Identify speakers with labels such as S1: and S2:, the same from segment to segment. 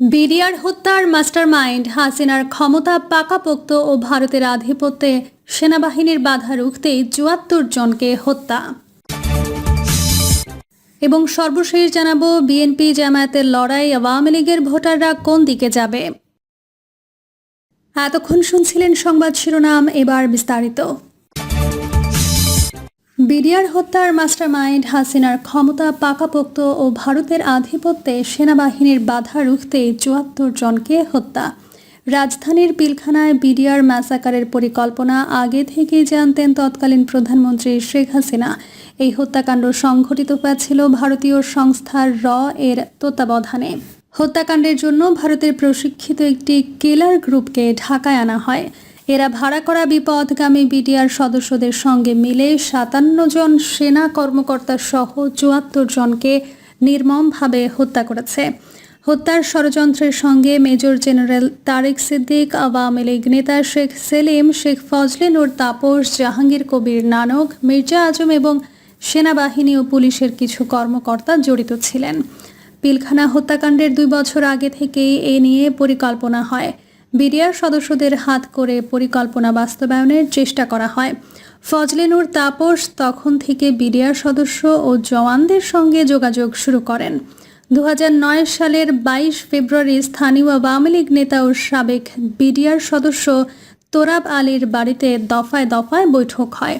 S1: BDR হত্যার mastermind হাসিনার ক্ষমতা পাকাপোক্ত ও ভারতের আধিপত্যে সেনাবাহিনীর বাধা রুখতে চুয়াত্তর জনকে হত্যা। এবং সর্বশেষ জানাব, বিএনপি জামায়াতের লড়াই আওয়ামী লীগের ভোটাররা কোন দিকে যাবে? এতক্ষণ শুনছিলেন সংবাদ শিরোনাম, এবার বিস্তারিত। বিডিআর হত্যার মাস্টারমাইন্ড হাসিনার ক্ষমতা পাকাপোক্ত ও ভারতের আধিপত্যে সেনাবাহিনীর বাধা রুখতে চুয়াত্তর জনকে হত্যা। রাজধানীর পিলখানায় বিডিআর ম্যাসাকারের পরিকল্পনা আগে থেকেই জানতেন তৎকালীন প্রধানমন্ত্রী শেখ হাসিনা। এই হত্যাকাণ্ড সংঘটিত হয়েছিল ভারতীয় সংস্থার র এর তত্ত্বাবধানে। হত্যাকাণ্ডের জন্য ভারতের প্রশিক্ষিত একটি কেলার গ্রুপকে ঢাকায় আনা হয়। এরা ভাড়া করা বিপদগামী বিডিআর সদস্যদের সঙ্গে মিলে সাতান্ন জন সেনা কর্মকর্তা সহ চুয়াত্তর জনকে নির্মমভাবে হত্যা করেছে। হত্যার ষড়যন্ত্রের সঙ্গে major general Tarek Siddique, Awami League নেতা শেখ সেলিম, শেখ ফজলে নূর, তাপস, জাহাঙ্গীর কবির নানক, মির্জা আজম এবং সেনাবাহিনী ও পুলিশের কিছু কর্মকর্তা জড়িত ছিলেন। পিলখানা হত্যাকাণ্ডের দুই বছর আগে থেকেই এ নিয়ে পরিকল্পনা হয়। বিডিআর সদস্যদের হাত করে পরিকল্পনা বাস্তবায়নের চেষ্টা করা হয়। ফজলেনুর তাপস তখন থেকে বিডিআর সদস্য ও জওয়ানদের সঙ্গে যোগাযোগ শুরু করেন। দুহাজার নয় সালের বাইশ ফেব্রুয়ারি স্থানীয় আওয়ামী লীগ নেতা ও সাবেক বিডিআর সদস্য তোরাব আলীর বাড়িতে দফায় দফায় বৈঠক হয়।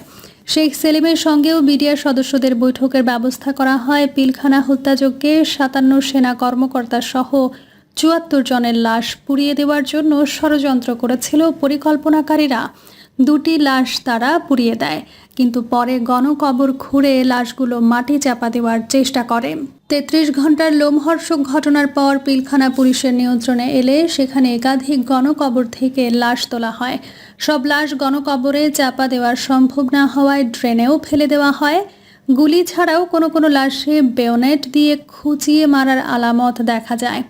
S1: শেখ সেলিমের সঙ্গেও বিডিআর সদস্যদের বৈঠকের ব্যবস্থা করা হয়। পিলখানা হত্যাযজ্ঞে সাতান্ন সেনা কর্মকর্তা সহ চুয়াত্তর জনের লাশ পুড়িয়ে দেওয়ার জন্য ষড়যন্ত্র করেছিল পরিকল্পনাকারীরা। দুটি লাশ তারা পুড়িয়ে দেয়, কিন্তু পরে গণকবর খুঁড়ে লাশগুলো মাটি চাপা দেওয়ার চেষ্টা করে। তেত্রিশ ঘণ্টার লোমহর্ষক ঘটনার পর পিলখানা পুলিশের নিয়ন্ত্রণে এলে সেখানে একাধিক গণকবর থেকে লাশ তোলা হয়। সব লাশ গণকবরে চাপা দেওয়া সম্ভব না হওয়ায় ড্রেনেও ফেলে দেওয়া হয়। গুলি ছাড়াও কোনো কোনো লাশে বেওনেট দিয়ে খুঁচিয়ে মারার আলামত দেখা যায়।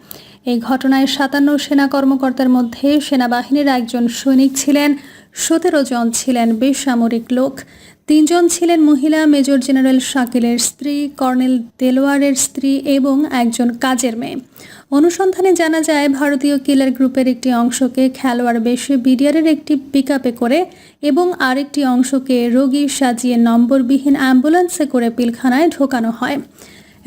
S1: এই ঘটনায় সাতান্ন সেনা কর্মকর্তার মধ্যে সেনাবাহিনীর একজন সৈনিক ছিলেন। সতেরো জন ছিলেন বেসামরিক লোক। তিনজন ছিলেন মহিলা, মেজর জেনারেল শাকিলের স্ত্রী, কর্নেল দেলোয়ারের স্ত্রী এবং একজন কাজের মেয়ে। অনুসন্ধানে জানা যায়, ভারতীয় কিলার গ্রুপের একটি অংশকে খেলোয়াড় বেশে বিডিআরের একটি পিকআপে করে এবং আরেকটি অংশকে রোগী সাজিয়ে নম্বরবিহীন অ্যাম্বুলেন্সে করে পিলখানায় ঢোকানো হয়।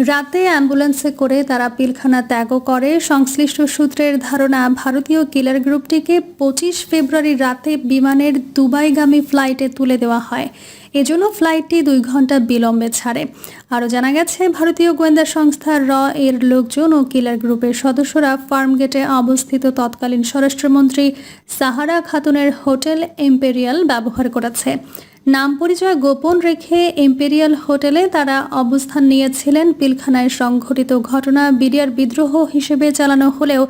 S1: রাতে অ্যাম্বুলেন্সে করে তারা পিলখানা ত্যাগও করে। সংশ্লিষ্ট সূত্রের ধারণা, ভারতীয় কিলার গ্রুপটিকে পঁচিশ ফেব্রুয়ারি রাতে বিমানের দুবাইগামী ফ্লাইটে তুলে দেওয়া হয়। এজন্য ফ্লাইটটি দুই ঘণ্টা বিলম্বে ছাড়ে। আরও জানা গেছে, ভারতীয় গোয়েন্দা সংস্থা র এর লোকজন ও কিলার গ্রুপের সদস্যরা ফার্মগেটে অবস্থিত তৎকালীন স্বরাষ্ট্রমন্ত্রী সাহারা খাতুনের হোটেল এম্পেরিয়াল ব্যবহার করেছে। নাম পরিচয় গোপন রেখে এম্পেরিয়াল হোটেলে তারা অবস্থান নিয়েছিলেন। পিলখানায় সংঘটিত ঘটনা বিডিআর বিদ্রোহ হিসেবে চালানো হলেও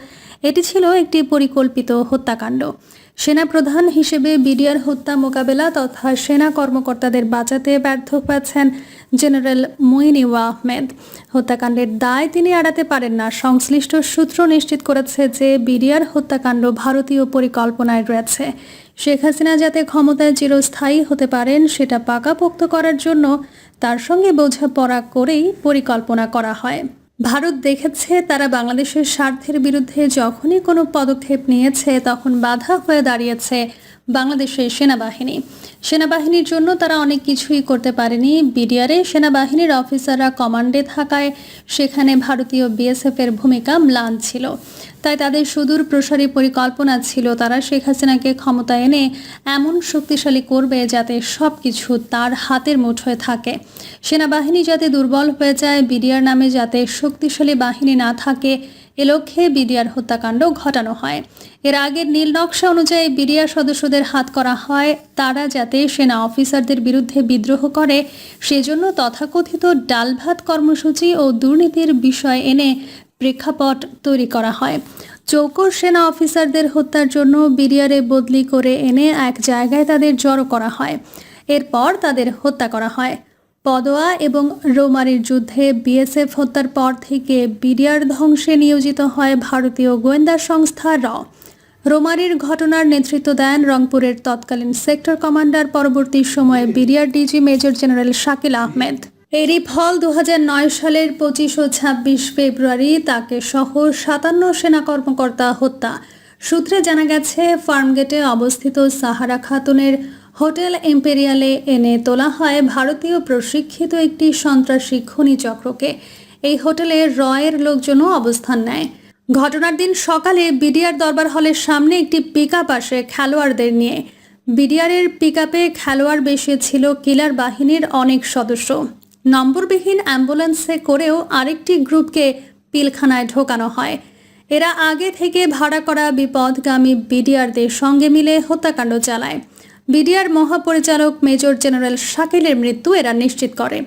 S1: এটি ছিল একটি পরিকল্পিত হত্যাকাণ্ড। সেনাপ্রধান হিসেবে বিডিআর হত্যা মোকাবেলা তথা সেনা কর্মকর্তাদের বাঁচাতে ব্যর্থ হয়েছেন জেনারেল মুইনিওয়া আহমেদ। হত্যাকাণ্ডের দায় তিনি এড়াতে পারেন না। সংশ্লিষ্ট সূত্র নিশ্চিত করেছে যে বিডিআর হত্যাকাণ্ড ভারতীয় পরিকল্পনায় রয়েছে। শেখ হাসিনা যাতে ক্ষমতায় চিরস্থায়ী হতে পারেন, সেটা পাকাপোক্ত করার জন্য তার সঙ্গে বোঝাপড়া করেই পরিকল্পনা করা হয়। ভারত দেখেছে তারা বাংলাদেশের স্বার্থের বিরুদ্ধে যখনই কোনো পদক্ষেপ নিয়েছে তখন বাধা হয়ে দাঁড়িয়েছে। বাংলাদেশের সেনাবাহিনী। সেনাবাহিনীর জন্য তারা অনেক কিছুই করতে পারেনি। বিডিআরে সেনাবাহিনীর অফিসাররা কমান্ডে থাকায় সেখানে ভারতীয় বিএসএফ এর ভূমিকা ম্লান ছিল। তাই তাদের সুদূর প্রসারী পরিকল্পনা ছিল তারা শেখ হাসিনাকে ক্ষমতা এনে এমন শক্তিশালী করবে যাতে সব কিছু তার হাতের মুঠোয় থাকে। সেনাবাহিনী যাতে দুর্বল হয়ে যায়, বিডিআর নামে যাতে শক্তিশালী বাহিনী না থাকে এ লক্ষ্যে বিডিআর হত্যাকাণ্ড ঘটানো হয়। এর আগের নীল নকশা অনুযায়ী বিডিআর সদস্যদের হাত করা হয়, তারা যাতে সেনা অফিসারদের বিরুদ্ধে বিদ্রোহ করে, সেজন্য তথাকথিত ডালভাত কর্মসূচি ও দুর্নীতির বিষয় এনে প্রেক্ষাপট তৈরি করা হয়। চৌকর সেনা অফিসারদের হত্যার জন্য বিডিআরে বদলি করে এনে এক জায়গায় তাদের জড়ো করা হয়। এরপর তাদের হত্যা করা হয়। পদোয়া এবং রোমারির যুদ্ধে বিএসএফ হত্যার পর থেকে বিডিআর ধ্বংসে নিয়োজিত হয় ভারতীয় গোয়েন্দা সংস্থা র। রোমারির ঘটনার নেতৃত্ব দেন রংপুরের তৎকালীন সেক্টর কমান্ডার, পরবর্তী সময়ে BDR DG major general Shakil Ahmed. এরই ফল দু হাজার নয় সালের পঁচিশ ও ছাব্বিশ ফেব্রুয়ারি তাকে সহ সাতান্ন সেনা কর্মকর্তা হত্যা। সূত্রে জানা গেছে, ফার্মগেটে অবস্থিত সাহারা খাতুনের হোটেল এম্পেরিয়ালে এনে তোলা হয় ভারতীয় প্রশিক্ষিত একটি সন্ত্রাসী খনি চক্রকে এই হোটেলে রয়ের লোকজনও অবস্থান নেয়। ঘটনার দিন সকালে বিডিআর দরবার হলের সামনে একটি পিক আসে খেলোয়াড়দের নিয়ে। বিডিআরের পিক খেলোয়াড় বেশি ছিল কিলার বাহিনীর অনেক সদস্য। নম্বরবিহীন অ্যাম্বুলেন্সে করেও আরেকটি গ্রুপকে পিলখানায় ঢোকানো হয়। এরা আগে থেকে ভাড়া করা বিপদগামী বিডিআরদের সঙ্গে মিলে হত্যাকাণ্ড চালায়। বিডিআর মহাপরিচালক মেজর জেনারেল শাকিলের মৃত্যু এরা নিশ্চিত করে।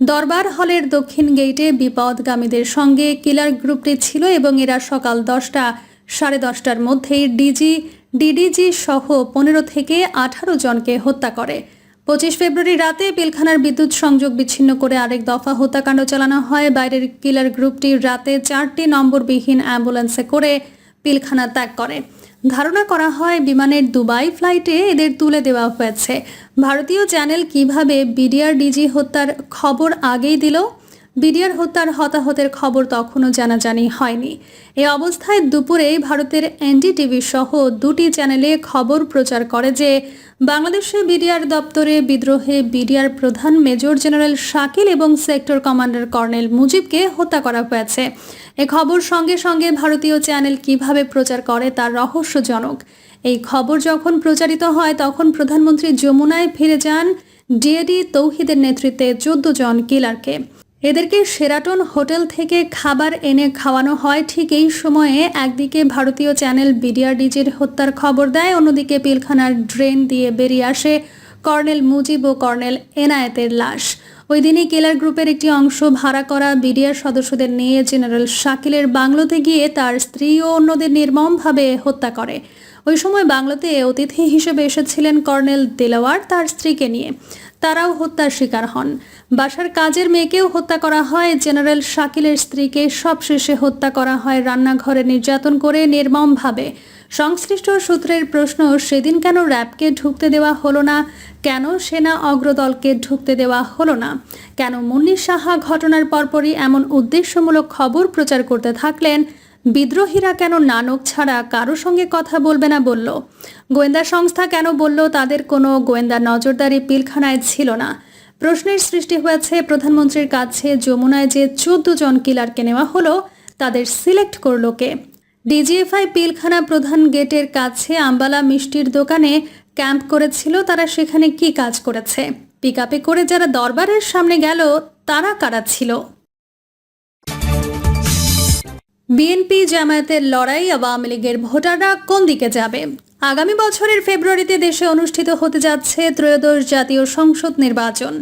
S1: দরবার হলের দক্ষিণ গেইটে বিপদগামীদের সঙ্গে কিলার গ্রুপটি ছিল এবং এরা সকাল দশটা, সাড়ে দশটার মধ্যেই ডিজি, ডিডিজি সহ পনেরো থেকে আঠারো জনকে হত্যা করে। পঁচিশ ফেব্রুয়ারি রাতে পিলখানার বিদ্যুৎ সংযোগ বিচ্ছিন্ন করে আরেক দফা হত্যাকাণ্ড চালানো হয়। বাইরের কিলার গ্রুপটি রাতে চারটি নম্বরবিহীন অ্যাম্বুলেন্সে করে পিলখানা ত্যাগ করে। ধারণা করা হয় বিমানের দুবাই ফ্লাইটে এদের তুলে দেওয়া হয়েছে। ভারতীয় চ্যানেল কীভাবে বিডিআর ডিজি হত্যার খবর আগেই দিল? বিডিআর হত্যার হতাহতের খবর তখনও জানাজানি হয়নি। এ অবস্থায় দুপুরে ভারতের এনডিটিভি সহ দুটি চ্যানেলে খবর প্রচার করে যে বাংলাদেশে বিডিআর দপ্তরে বিদ্রোহে বিডিআর প্রধান মেজর জেনারেল শাকিল এবং সেক্টর কমান্ডার কর্নেল মুজিবকে হত্যা করা হয়েছে। এ খবর সঙ্গে সঙ্গে ভারতীয় চ্যানেল কীভাবে প্রচার করে তার রহস্যজনক। এই খবর যখন প্রচারিত হয়, তখন প্রধানমন্ত্রী যমুনায় ফিরে যান ডিএডি তৌহিদের নেতৃত্বে চোদ্দ জন কিলারকে। এদেরকে সেরাটন হোটেল থেকে খাবার এনে খাওয়ানো হয়। ঠিক এই সময়ে একদিকে ভারতীয় চ্যানেল বিডিআরডিজির হত্যার খবর দেয়, অন্যদিকে পিলখানার ড্রেন দিয়ে বেরিয়ে আসে কর্নেল মুজিব ও কর্নেল এনায়েতের লাশ। ওই দিনই কেলার গ্রুপের একটি অংশ ভাড়া করা বিডিআর সদস্যদের নিয়ে জেনারেল শাকিলের বাংলোতে গিয়ে তার স্ত্রী ও অন্যদের নির্মমভাবে হত্যা করে। ওই সময় বাংলোতে অতিথি হিসেবে এসেছিলেন কর্নেল দেলাওয়ার, তার স্ত্রীকে নিয়ে। তারাও হত্যার শিকার হন। বাসার কাজের মেয়েকেও হত্যা করা হয়। জেনারেল শাকিলের স্ত্রীকে সবশেষে হত্যা করা হয় রান্নাঘরে নির্যাতন করে নির্মমভাবে। সংশ্লিষ্ট সূত্রের প্রশ্ন, সেদিন কেন র্যাবকে ঢুকতে দেওয়া হলো না? কেন সেনা অগ্রদলকে ঢুকতে দেওয়া হলো না? কেন মুন্নি সাহা ঘটনার পরপরই এমন উদ্দেশ্যমূলক খবর প্রচার করতে থাকলেন বিদ্রোহীরা কেন নানক ছাড়া কারও সঙ্গে কথা বলবে না বলল? গোয়েন্দা সংস্থা কেন বলল তাদের কোনো গোয়েন্দা নজরদারি পিলখানায় ছিল না? প্রশ্নের সৃষ্টি হয়েছে, প্রধানমন্ত্রীর কাছে যমুনায় যে চোদ্দ জন কিলারকে নেওয়া হলো, তাদের সিলেক্ট করল কে? ডিজিএফআই পিলখানা প্রধান গেটের কাছে আম্বালা মিষ্টির দোকানে ক্যাম্প করেছিল, তারা সেখানে কি কাজ করেছে? পিক করে যারা দরবারের সামনে গেল, তারা কারা ছিল? বিএনপি জামায়াতের লড়াই আওয়ামী লীগের ভোটাররা কোন দিকে যাবে? আগামী বছরের ফেব্রুয়ারিতে দেশে অনুষ্ঠিত হতে যাচ্ছে ত্রয়োদশ জাতীয় সংসদ নির্বাচন।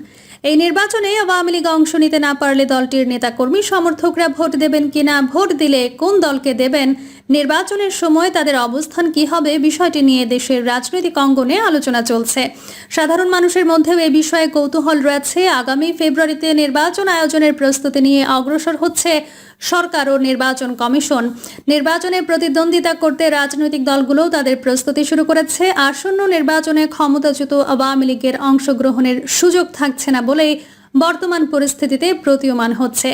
S1: এই নির্বাচনে আওয়ামী লীগ অংশ নিতে না পারলে দলটির নেতাকর্মী সমর্থকরা ভোট দেবেন কিনা? ভোট দিলে কোন দলকে দেবেন? নির্বাচনের সময় তাদের অবস্থান কি হবে বিষয়টি নিয়ে দেশের রাজনৈতিক অঙ্গনে আলোচনা চলছে। সাধারণ মানুষের মধ্যেও এ বিষয়ে কৌতূহল রয়েছে। আগামী ফেব্রুয়ারিতে নির্বাচন আয়োজনের প্রস্তুতি নিয়ে অগ্রসর হচ্ছে সরকার ও নির্বাচন কমিশন। নির্বাচনে প্রতিদ্বন্দ্বিতা করতে রাজনৈতিক দলগুলোও তাদের প্রস্তুতি শুরু করেছে। আসন্ন নির্বাচনে ক্ষমতাচ্যুত আওয়ামী লীগের অংশগ্রহণের সুযোগ থাকছে না বলেই বর্তমান পরিস্থিতিতে প্রতীয়মান হচ্ছে।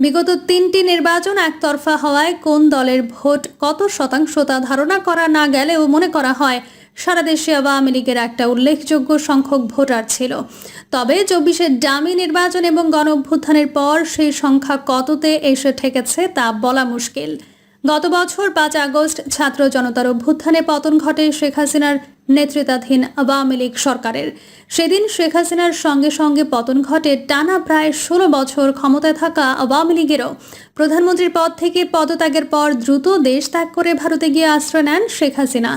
S1: বিগত তিনটি নির্বাচন একতরফা হওয়ায় কোন দলের ভোট কত শতাংশ তা ধারণা করা না গেলেও মনে করা হয়, সারা দেশে আওয়ামী লীগের একটা উল্লেখযোগ্য সংখ্যক ভোটার ছিল। তবে চব্বিশের ডামি নির্বাচন এবং গণ অভ্যুত্থানের পর সেই সংখ্যা কততে এসে ঠেকেছে তা বলা মুশকিল। গত বছর পাঁচ আগস্ট ছাত্র জনতার অভ্যুত্থানে পতন ঘটে শেখ হাসিনার নেতৃত্বাধীন আওয়ামী লীগ সরকারের। সেদিন শেখ হাসিনার সঙ্গে সঙ্গে পতন ঘটে টানা প্রায় ষোলো বছর ক্ষমতায় থাকা আওয়ামী লীগেরও। প্রধানমন্ত্রীর পদ থেকে পদত্যাগের পর দ্রুত দেশ ত্যাগ করে ভারতে গিয়ে আশ্রয় নেন শেখ হাসিনা।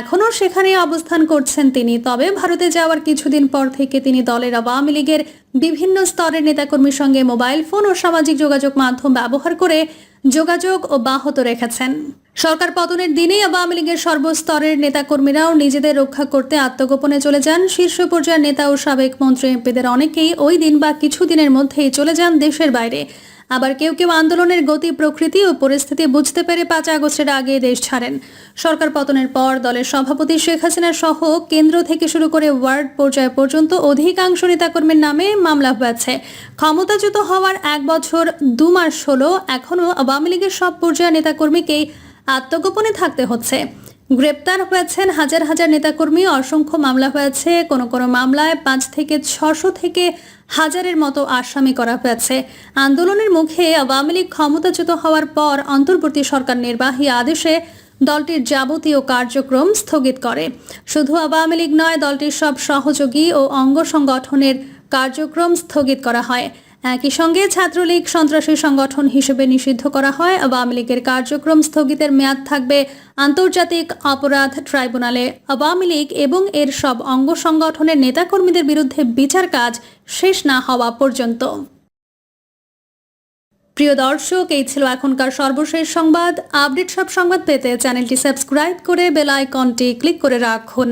S1: এখনও সেখানে অবস্থান করছেন তিনি, তবে ভারতে যাওয়ার কিছুদিন পর থেকে তিনি দলের আওয়ামী লীগের বিভিন্ন স্তরের নেতাকর্মীর সঙ্গে মোবাইল ফোন ও সামাজিক যোগাযোগ মাধ্যম ব্যবহার করে যোগাযোগ ও বাহত রেখেছেন। সরকার পতনের দিনেই আওয়ামী লীগের সর্বস্তরের নেতাকর্মীরাও নিজেদের রক্ষা করতে আত্মগোপনে চলে যান। শীর্ষ পর্যায়ের নেতা ও সাবেক মন্ত্রী এমপিদের অনেকেই ওই দিন বা কিছুদিনের মধ্যেই চলে যান দেশের বাইরে। আবার কেউ কেউ আন্দোলনের গতি, প্রকৃতি ও পরিস্থিতি বুঝতে পেরে পাঁচ আগস্টের আগে দেশ ছাড়েন। সরকার পতনের পর দলের সভাপতি শেখ হাসিনা সহ কেন্দ্র থেকে শুরু করে ওয়ার্ড পর্যায় পর্যন্ত অধিকাংশ নেতাকর্মীর নামে মামলা হয়েছে। ক্ষমতাচ্যুত হওয়ার এক বছর, দু মাস হলো, এখনও আওয়ামী লীগের সব পর্যায়ের নেতাকর্মীকেই আত্মগোপনে থাকতে হচ্ছে। গ্রেপ্তার হয়েছেন হাজার হাজার নেতাকর্মী। অসংখ্য মামলা হয়েছে। কোনো কোনো মামলায় পাঁচ থেকে ছশো থেকে হাজারের মতো আসামি করা হয়েছে। আন্দোলনের মুখে আওয়ামী লীগ ক্ষমতাচ্যুত হওয়ার পর অন্তর্বর্তী সরকার নির্বাহী আদেশে দলটির যাবতীয় কার্যক্রম স্থগিত করে। শুধু আওয়ামী লীগ নয়, দলটির সব সহযোগী ও অঙ্গ সংগঠনের কার্যক্রম স্থগিত করা হয়। একই সঙ্গে ছাত্রলীগ সন্ত্রাসী সংগঠন হিসেবে নিষিদ্ধ করা হয়। আওয়ামী লীগের কার্যক্রম স্থগিতের মেয়াদ থাকবে আন্তর্জাতিক অপরাধ ট্রাইব্যুনালে। আওয়ামী লীগ এবং এর সব অঙ্গ সংগঠনের নেতাকর্মীদের বিরুদ্ধে বিচার কাজ শেষ না হওয়া পর্যন্ত। প্রিয় দর্শক, এই ছিল এখনকার সর্বশেষ সংবাদ। আপডেট সব সংবাদ পেতে চ্যানেলটি সাবস্ক্রাইব করে বেল আইকনটি ক্লিক করে রাখুন।